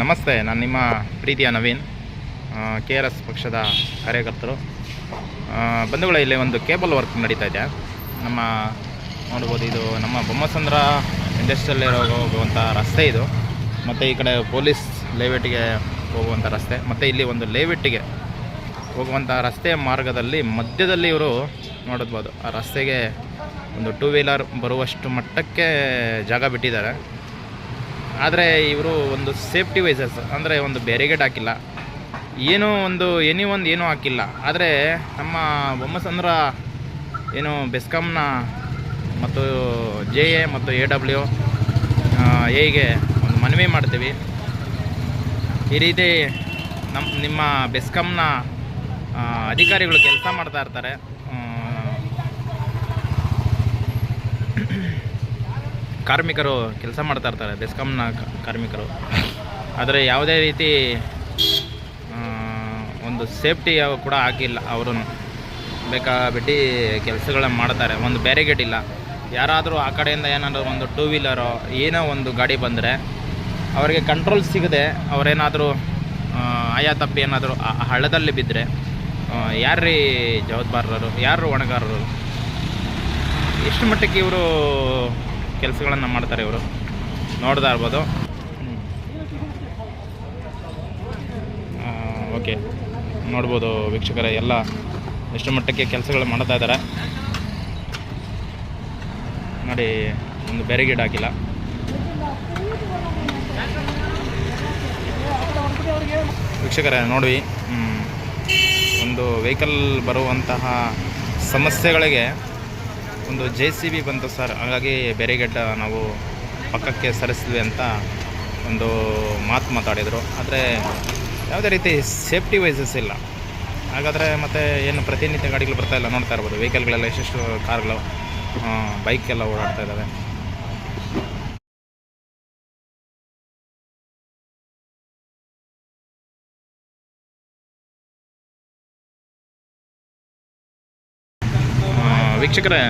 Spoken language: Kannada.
ನಮಸ್ತೆ ನಾನು ನಿಮ್ಮ ಪ್ರೀತಿಯ ನವೀನ್ ಕೆ ಆರ್ ಎಸ್ ಪಕ್ಷದ ಕಾರ್ಯಕರ್ತರು. ಬಂಧುಗಳ, ಇಲ್ಲಿ ಒಂದು ಕೇಬಲ್ ವರ್ಕ್ ನಡೀತಾ ಇದೆ. ನಮ್ಮ ನೋಡ್ಬೋದು ಇದು ನಮ್ಮ ಬೊಮ್ಮಸಂದ್ರ ಇಂಡಸ್ಟ್ರಿಯಲ್ಲಿ ಹೋಗುವಂಥ ರಸ್ತೆ ಇದು. ಮತ್ತು ಈ ಕಡೆ ಪೊಲೀಸ್ ಲೇಔಟಿಗೆ ಹೋಗುವಂಥ ರಸ್ತೆ. ಮತ್ತು ಇಲ್ಲಿ ಒಂದು ಲೇಔಟಿಗೆ ಹೋಗುವಂಥ ರಸ್ತೆ ಮಾರ್ಗದಲ್ಲಿ ಮಧ್ಯದಲ್ಲಿ ಇವರು ನೋಡಬಹುದು ಆ ರಸ್ತೆಗೆ ಒಂದು ಟೂ ವೀಲರ್ ಬರುವಷ್ಟು ಮಟ್ಟಕ್ಕೆ ಜಾಗ ಬಿಟ್ಟಿದ್ದಾರೆ. ಆದರೆ ಇವರು ಒಂದು ಸೇಫ್ಟಿ ವೈಸಸ್, ಅಂದರೆ ಒಂದು ಬ್ಯಾರಿಗೇಡ್ ಹಾಕಿಲ್ಲ. ಏನೋ ಒಂದು, ಎನಿ ಒಂದು ಏನೂ ಹಾಕಿಲ್ಲ. ಆದರೆ ನಮ್ಮ ಬೊಮ್ಮಸಂದ್ರ ಏನು ಬೆಸ್ಕಾಮ್ನ ಮತ್ತು ಜೆ ಎ ಮತ್ತು ಎ ಡಬ್ಲ್ಯೂ ಎಗೆ ಒಂದು ಮನವಿ ಮಾಡ್ತೀವಿ. ಈ ರೀತಿ ನಮ್ಮ ನಿಮ್ಮ ಬೆಸ್ಕಾಮ್ನ ಅಧಿಕಾರಿಗಳು ಕೆಲಸ ಮಾಡ್ತಾ ಇರ್ತಾರೆ. ಕಾರ್ಮಿಕರು ಕೆಲಸ ಮಾಡ್ತಾ ಇರ್ತಾರೆ ಬೆಸ್ಕಾಮ್ನ ಕಾರ್ಮಿಕರು. ಆದರೆ ಯಾವುದೇ ರೀತಿ ಒಂದು ಸೇಫ್ಟಿ ಕೂಡ ಹಾಕಿಲ್ಲ ಅವರು ಬೇಕಾಬಿಟ್ಟು ಕೆಲಸಗಳನ್ನ ಮಾಡ್ತಾರೆ. ಒಂದು ಬ್ಯಾರಿಗೇಡ್ ಇಲ್ಲ. ಯಾರಾದರೂ ಆ ಕಡೆಯಿಂದ ಏನಾದರೂ ಒಂದು ಟೂ ವೀಲರೋ ಏನೋ ಒಂದು ಗಾಡಿ ಬಂದರೆ ಅವರಿಗೆ ಕಂಟ್ರೋಲ್ ಸಿಗದೆ ಅವರೇನಾದರೂ ಆಯಾ ತಪ್ಪಿ ಏನಾದರೂ ಹಳ್ಳದಲ್ಲಿ ಬಿದ್ದರೆ ಯಾರ್ರೀ ಜವಾಬ್ದಾರರು? ಯಾರು ಹೊಣೆಗಾರರು? ಎಷ್ಟು ಮಟ್ಟಕ್ಕೆ ಇವರು ಕೆಲಸಗಳನ್ನು ಮಾಡ್ತಾರೆ ಇವರು. ನೋಡ್ತಾ ಇರ್ಬೋದು. ಓಕೆ. ನೋಡ್ಬೋದು ವೀಕ್ಷಕರ, ಎಲ್ಲ ಎಷ್ಟು ಮಟ್ಟಕ್ಕೆ ಕೆಲಸಗಳು ಮಾಡ್ತಾ ಇದ್ದಾರೆ. ನೋಡಿ, ಒಂದು ಬೇರೆ ಗಿಡ ಹಾಕಿಲ್ಲ. ವೀಕ್ಷಕರೇ ನೋಡಿ ಒಂದು ವೆಹಿಕಲ್ ಬರುವಂತಹ ಸಮಸ್ಯೆಗಳಿಗೆ ಒಂದು ಜೆ ಸಿ ಬಿ ಬಂತು ಸರ್. ಹಾಗಾಗಿ ಬೆರೆಗಡ್ಡ ನಾವು ಪಕ್ಕಕ್ಕೆ ಸರಿಸಿದ್ವಿ ಅಂತ ಒಂದು ಮಾತು ಮಾತಾಡಿದರು. ಆದರೆ ಯಾವುದೇ ರೀತಿ ಸೇಫ್ಟಿ ವೈಸಸ್ ಇಲ್ಲ. ಹಾಗಾದರೆ ಮತ್ತು ಏನು ಪ್ರತಿನಿತ್ಯ ಗಾಡಿಗಳು ಬರ್ತಾ ಇಲ್ಲ ನೋಡ್ತಾ ಇರ್ಬೋದು. ವೆಹಿಕಲ್ಗಳೆಲ್ಲ ಎಷ್ಟೆಷ್ಟು ಕಾರ್ಗಳು ಎಲ್ಲ ಓಡಾಡ್ತಾ ಇದ್ದಾವೆ. ವೀಕ್ಷಕರೇ